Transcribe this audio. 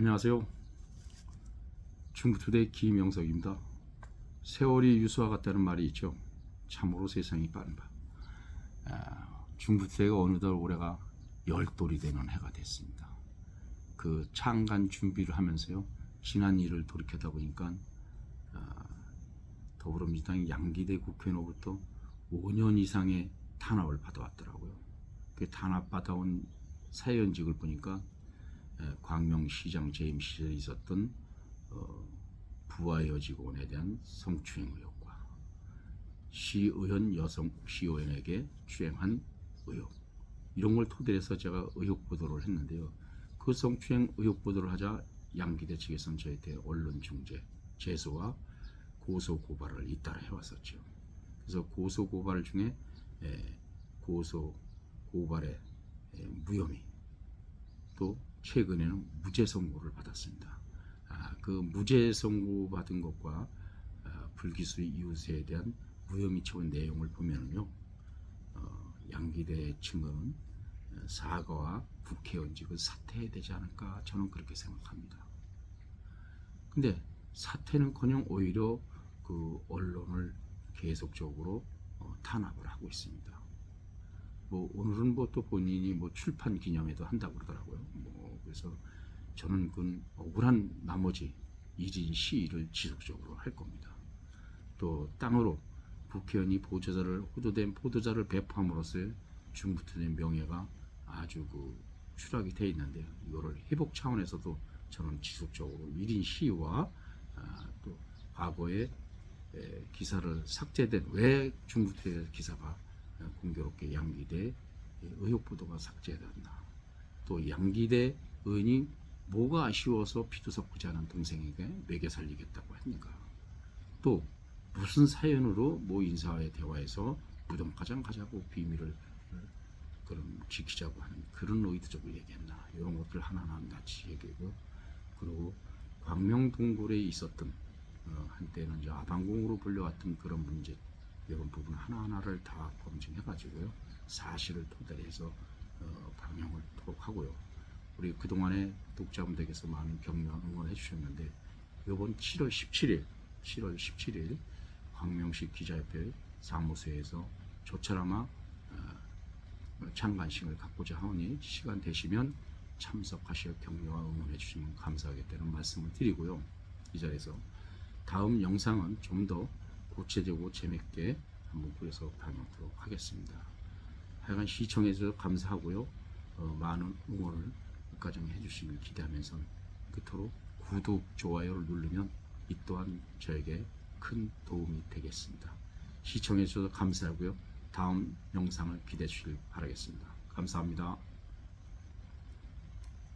안녕하세요. 중부투대 김영석입니다. 세월이 유수와 같다는 말이 있죠. 참으로 세상이 빠른 바. 아, 중부투대가 어느덧 올해가 열돌이 되는 해가 됐습니다. 그 창간 준비를 하면서요. 지난 일을 돌이켜다 보니까 아, 더불어민주당이 양기대 국회의원으로부터 5년 이상의 탄압을 받아왔더라고요. 그 탄압 받아온 사연직을 보니까 에, 광명시장 재임 시절에 있었던 어, 부하 여직원에 대한 성추행 의혹과 시의원 여성 시의원에게 추행한 의혹 이런 걸 토대로 해서 제가 의혹 보도를 했는데요. 그 성추행 의혹 보도를 하자 양기대 측에서는 저희한테 언론 중재, 제소와 고소 고발을 잇따라 해왔었죠. 그래서 고소 고발 중에 에, 고소 고발의 에, 무혐의 또 최근에는 무죄 선고를 받았습니다. 아, 그 무죄 선고 받은 것과 아, 불기소 이웃에 대한 무혐의 처분 내용을 보면요, 어, 양기대 측은 사과와 국회의원직을 사퇴해야 되지 않을까 저는 그렇게 생각합니다. 근데 사퇴는커녕 오히려 그 언론을 계속적으로 어, 탄압을 하고 있습니다. 뭐 오늘은 뭐 또 본인이 뭐 출판 기념회도 한다고 그러더라고요. 뭐 그래서 저는 그 억울한 나머지 이진 시위를 지속적으로 할 겁니다. 또 땅으로 국회의원이 보조자를 호도된 보도자를 배포함으로써 중부투의 명예가 아주 그 추락이 돼 있는데요. 이거를 회복 차원에서도 저는 지속적으로 1인 시위와 아, 또 과거에 에, 기사를 삭제된 왜 중부투의 기사가 어, 공교롭게 양기대 의혹 보도가 삭제된다. 또 양기대 의원이 뭐가 아쉬워서 피도 섞지 않은 동생에게 매겨 살리겠다고 했는가. 또 무슨 사연으로 모 인사와의 대화에서 무덤가장 가자고 비밀을 그런 지키자고 하는 그런 의도적으로 얘기했나 이런 것들 하나하나 같이 얘기하고 그리고 광명 동굴에 있었던 어, 한때는 이제 아방공으로 불려왔던 그런 문제 이런 부분 하나하나를 다 검증해 가지고요 사실을 토대로 해서 어, 방향을 토록 하고요 우리 그동안에 독자분들께서 많은 격려 응원해 주셨는데 이번 7월 17일 7월 17일 광명시 기자협회 사무소에서 조차라마 어, 창간식을 갖고자 하오니 시간 되시면 참석하시어 격려와 응원해 주시면 감사하겠다는 말씀을 드리고요. 이 자리에서 다음 영상은 좀더 구체적이고 재밌게 한번 그래서 방영하도록 하겠습니다. 하여간 시청해 주셔서 감사하고요. 어, 많은 응원을 끝까지 해주시길 기대하면서 끝으로 구독, 좋아요를 누르면 이 또한 저에게 큰 도움이 되겠습니다. 시청해 주셔서 감사하고요. 다음 영상을 기대해 주시길 바라겠습니다. 감사합니다.